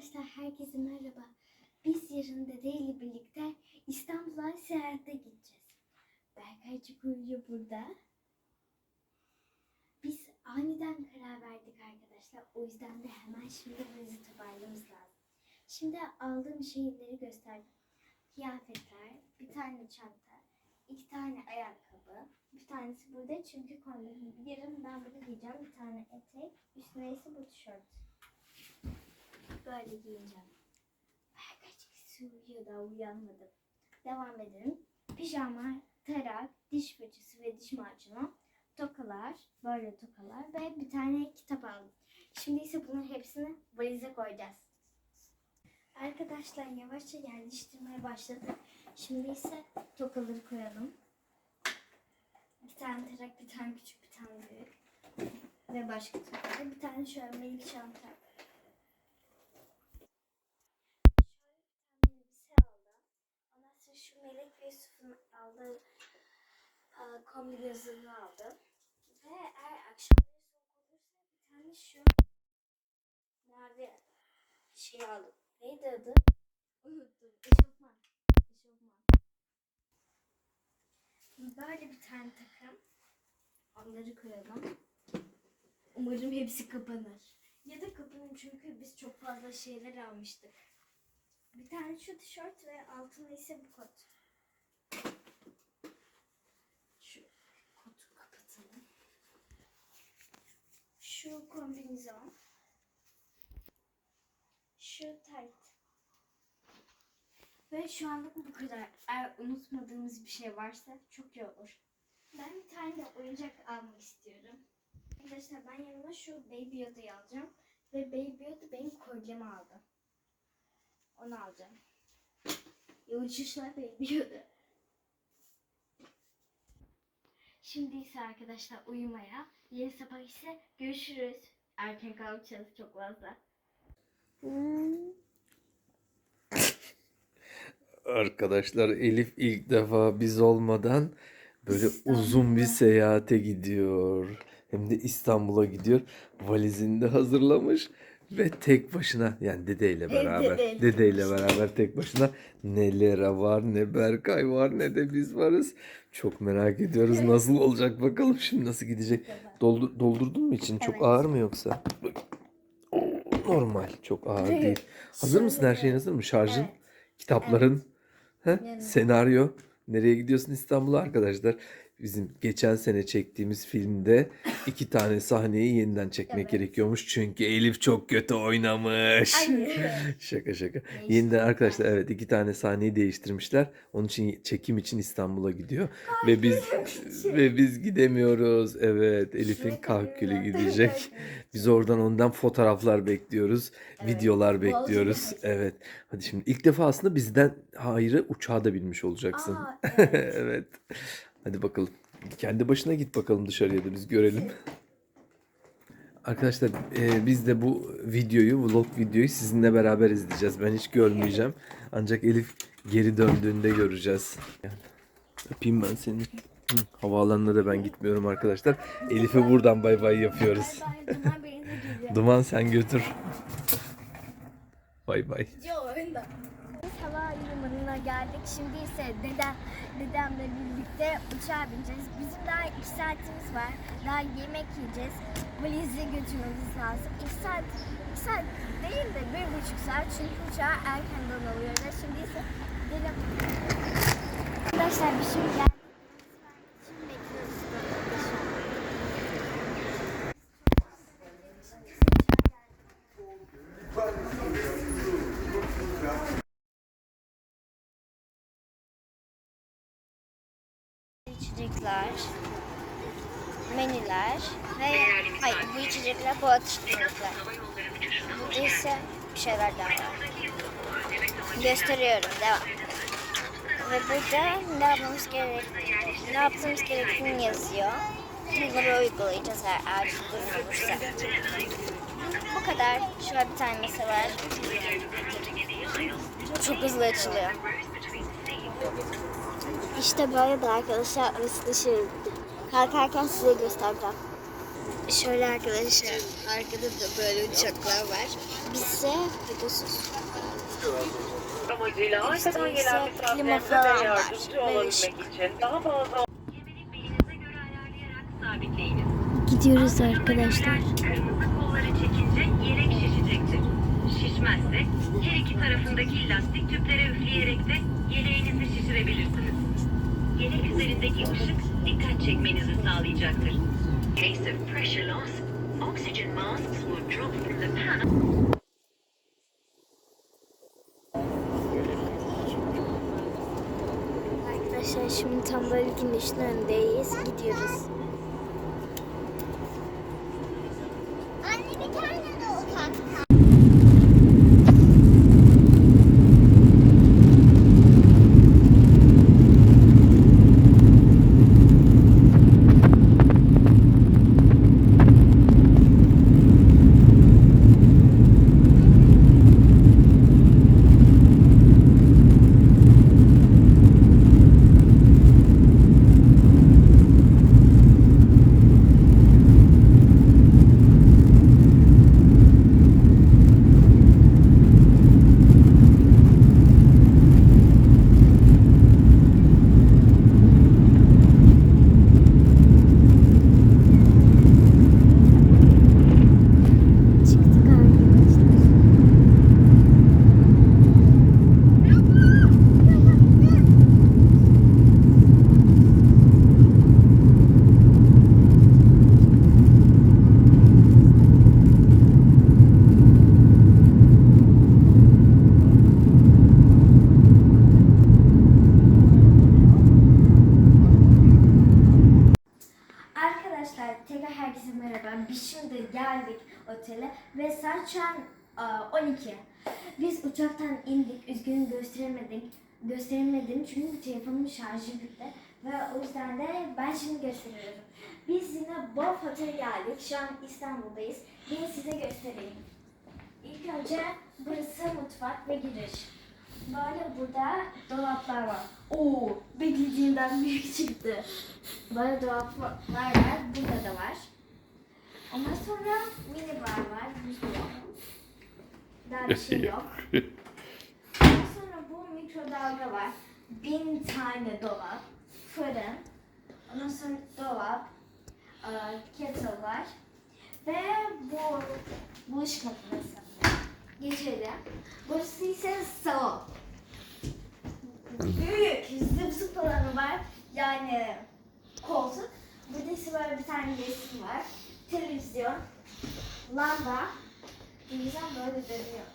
Arkadaşlar herkese merhaba. Biz yarın Dede ile birlikte İstanbul'a seyahate gideceğiz. Berkaycık uyuyor burada. Biz aniden karar verdik arkadaşlar. O yüzden de hemen şimdi bizi toparlamamız lazım. Şimdi aldığım şeyleri gösterdim. Kıyafetler, bir tane çanta, iki tane ayakkabı. Bir tanesi burada çünkü kombin. Yarın ben bunu giyeceğim. Bir tane etek, üstüne ise bu tişört. Böyle giyineceğim. Uyuyor da uyanmadım. Devam edelim. Pijama, tarak, diş fırçası ve diş macunu, tokalar, böyle tokalar ve bir tane kitap aldım. Şimdi ise bunun hepsini valize koyacağız. Arkadaşlar yavaşça yerleştirmeye başladık. Şimdi ise tokaları koyalım. Bir tane tarak, bir tane küçük, bir tane büyük. Ve başka tokalar. Bir tane şöyle minik çanta. Şöyle bir tane elbise aldım. Ondan sonra şu Melek ve Yusuf'un aldığı e, kombinezonu aldım. Ve eğer olursa bir tane şu mavi şey aldım. Neydi adı? Unuttum. Eşofman. Eşofman. Böyle bir tane takım. Onları koyalım. Umarım hepsi kapanır. Ya da kapanır çünkü biz çok fazla şeyler almıştık. Bir tane şu tişört ve altında ise bu kot. Şu kotu kapatalım. Şu kombinizon. Şu tayt. Ve şu anlık bu kadar. Eğer unutmadığımız bir şey varsa çok iyi olur. Ben bir tane de oyuncak almak istiyorum. Arkadaşlar ben yanıma şu Baby Yoda'yı alacağım. Ve Baby Yoda benim kolyemi aldı. Onu alacağım. İyi uçuşlar Yoda. Şimdi ise arkadaşlar uyumaya. Yarın sabah ise görüşürüz. Erken kalkacağız çok fazla. Arkadaşlar Elif ilk defa biz olmadan böyle uzun bir seyahate gidiyor. Hem de İstanbul'a gidiyor. Valizini de hazırlamış ve tek başına yani dedeyle beraber dedeyle. dedeyle beraber tek başına ne Lera var ne Berkay var ne de biz varız. Çok merak ediyoruz nasıl olacak bakalım şimdi nasıl gidecek. Doldur, doldurdun mu için? Çok Evet. ağır mı yoksa? Normal, çok ağır değil. Hazır mısın? Her şeyin hazır mı? Şarjın, Evet. kitapların, he? Yani. senaryo. Nereye gidiyorsun İstanbul'a arkadaşlar? Bizim geçen sene çektiğimiz filmde iki tane sahneyi yeniden çekmek Evet. gerekiyormuş. Çünkü Elif çok kötü oynamış. Ay. şaka şaka. Yeniden arkadaşlar evet iki tane sahneyi değiştirmişler. Onun için çekim için İstanbul'a gidiyor ve biz ve biz gidemiyoruz. Evet, Elif'in kahkülü gidecek. Biz oradan ondan fotoğraflar bekliyoruz, Evet, videolar bekliyoruz. Evet. Hadi şimdi ilk defa aslında bizden hayrı uçağa da binmiş olacaksın. Aa, evet. evet. Hadi bakalım. Kendi başına git bakalım dışarıya da biz görelim. Arkadaşlar e, biz de bu videoyu, vlog videoyu sizinle beraber izleyeceğiz. Ben hiç görmeyeceğim. Ancak Elif geri döndüğünde göreceğiz. Yani, öpeyim ben seni. Hı, havaalanına da ben gitmiyorum arkadaşlar. Elif'e buradan bay bay yapıyoruz. Duman sen götür. Bay bay. Geldik. Şimdi ise dedem, dedemle birlikte uçağa bineceğiz. Bizim daha iki saatimiz var. Daha yemek yiyeceğiz. Valizi götürmemiz lazım. İki saat, iki saat değil de bir buçuk saat. Çünkü uçağa erkenden alıyoruz. Şimdi ise gidelim. Arkadaşlar biz şimdi geldik. Şimdi bekliyoruz. İçecekler, menüler ve hayır bu içecekler bu atıştırmalıklar. Burada ise bir şeyler daha var. Gösteriyorum devam. Ve burada ne yapmamız gerek, ne yapmamız gerektiğini yazıyor. Bunları uygulayacağız eğer acil durum olursa. Bu kadar. Şurada bir tane masa var. Çok hızlı açılıyor. İşte böyle de arkadaşlar arası dışı. Kalkarken size göstereceğim. Şöyle arkadaşlar arkada da böyle uçaklar var. Bizse Pegasus. amacıyla arkadan gelen var. yardımcı Böyle olabilmek için daha fazla kemerin belinize göre ayarlayarak sabitleyiniz. Gidiyoruz arkadaşlar. Kırmızı kolları çekince yelek şişecektir. Şişmezse her iki tarafındaki lastik tüplere üfleyerek de şişirebilirsiniz. Üzerindeki ışık dikkat çekmenizi sağlayacaktır. Case of pressure loss, oxygen masks will drop from the panel. Arkadaşlar şimdi tam böyle önündeyiz. Gidiyoruz. Anne bir tane de uçak. Çıktık arkadaşlar. Arkadaşlar tekrar herkese merhaba. Biz şimdi geldik otele ve saat şu an aa, 12. Biz uçaktan indik. Üzgünüm gösteremedik. Gösteremedim çünkü telefonumun şarjı bitti. Ve o yüzden de ben şimdi gösteriyorum. Biz yine Bob Hotel'e geldik. Şu an İstanbul'dayız. Yine size göstereyim. İlk önce burası mutfak ve giriş. Böyle burada dolaplar var. Oo, beklediğimden büyük çıktı. Böyle dolaplar var. Burada da var. Ondan sonra mini bar var. buzdolabı. Daha bir şey yok. Ondan sonra bu mikrodalga var. Bin tane dolap. Fırın. Ondan sonra dolap. e, Kettle var. Ve bu bulaşık makinesi. Geçelim. Burası ise salon. Büyük zıp zıp alanı var. Yani koltuk. Burada ise böyle bir tane resim var. Televizyon. Lamba. Televizyon böyle dönüyor.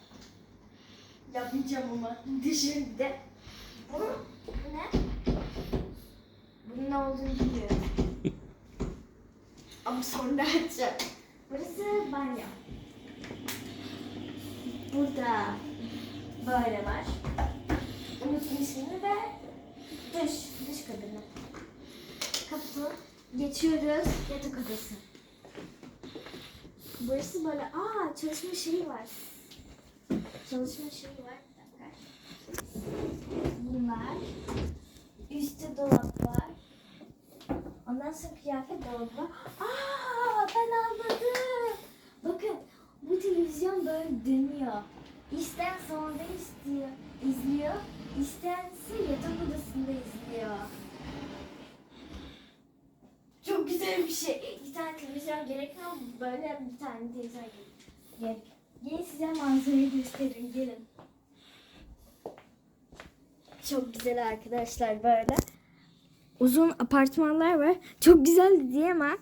Yapmayacağım ama düşün de. Bu, bu ne? Bunun ne olduğunu bilmiyorum. ama sonra açacağım. Burası banyo. Burada böyle var. Unuttum ismini ve dış, dış kabini. Kapı. Geçiyoruz yatak odası. Burası böyle, aa çalışma şeyi var. Çalışma şeyi var. Bunlar. Üstte dolap var. Ondan sonra kıyafet dolabı var. Aa ben anladım. Bakın bu televizyon böyle dönüyor. İsten salonda istiyor, izliyor. İstense yatak odasında izliyor. Çok güzel bir şey. Bir tane televizyon gerekmiyor. Böyle bir tane televizyon gerek. Gelin size manzarayı göstereyim. Gelin. Çok güzel arkadaşlar böyle. Uzun apartmanlar var. Çok güzel diyemem.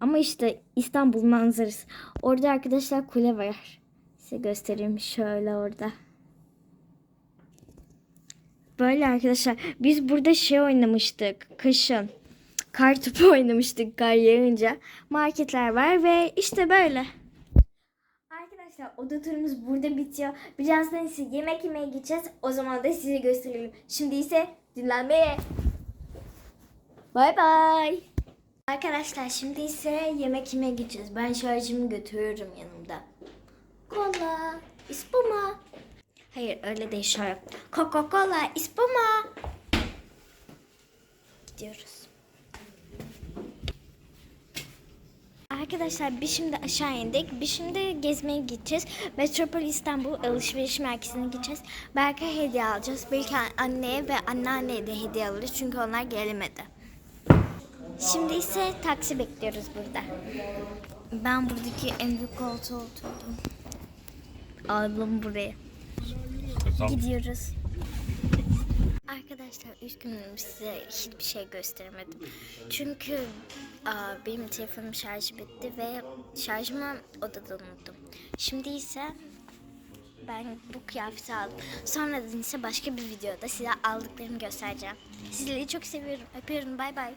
Ama işte İstanbul manzarası. Orada arkadaşlar kule var. Size göstereyim şöyle orada. Böyle arkadaşlar. Biz burada şey oynamıştık. Kışın. Kar topu oynamıştık kar yağınca. Marketler var ve işte böyle. Arkadaşlar oda turumuz burada bitiyor. Birazdan ise yemek yemeye gideceğiz. O zaman da size gösterelim. Şimdi ise dinlenmeye. Bay bay. Arkadaşlar şimdi ise yemek yemeye gideceğiz. Ben şarjımı götürüyorum yanımda. Kola, ispuma. Hayır öyle değil şöyle. Coca-Cola, ispuma. Gidiyoruz. Arkadaşlar biz şimdi aşağı indik. Biz şimdi gezmeye gideceğiz. Metropol İstanbul alışveriş merkezine gideceğiz. Belki hediye alacağız. Belki anneye ve anneanneye de hediye alırız. Çünkü onlar gelemedi. Şimdi ise taksi bekliyoruz burada. Ben buradaki en büyük koltuğa oturdum. Aldım buraya. Gidiyoruz. Arkadaşlar üzgünüm size hiçbir şey gösteremedim. Çünkü aa, benim telefonum şarjı bitti ve şarjımı odada unuttum. Şimdi ise ben bu kıyafeti aldım. Sonradan ise başka bir videoda size aldıklarımı göstereceğim. Sizleri çok seviyorum. Öpüyorum. Bay bay.